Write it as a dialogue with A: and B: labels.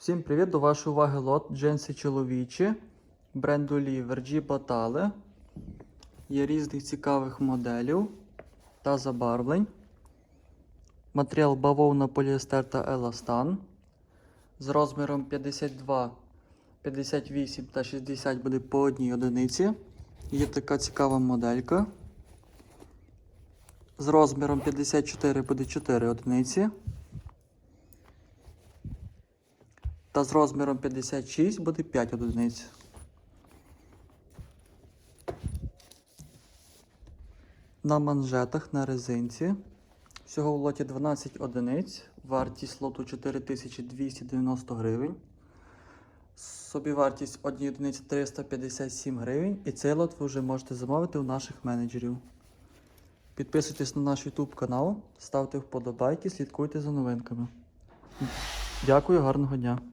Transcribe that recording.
A: Всім привіт! До вашої уваги лот джинси чоловічі бренду Lee Vergy Batale. Є різних цікавих моделів та забарвлень. Матеріал бавовна, поліестер та еластан. З розміром 52, 58 та 60 буде по одній одиниці. Є така цікава моделька. З розміром 54 буде 4 одиниці. Та з розміром 56 буде 5 одиниць. На манжетах на резинці. Всього в лоті 12 одиниць. Вартість лоту 4290 гривень. Собівартість однієї одиниці 357 гривень. І цей лот ви вже можете замовити у наших менеджерів. Підписуйтесь на наш YouTube канал, ставте вподобайки, слідкуйте за новинками. Дякую, гарного дня!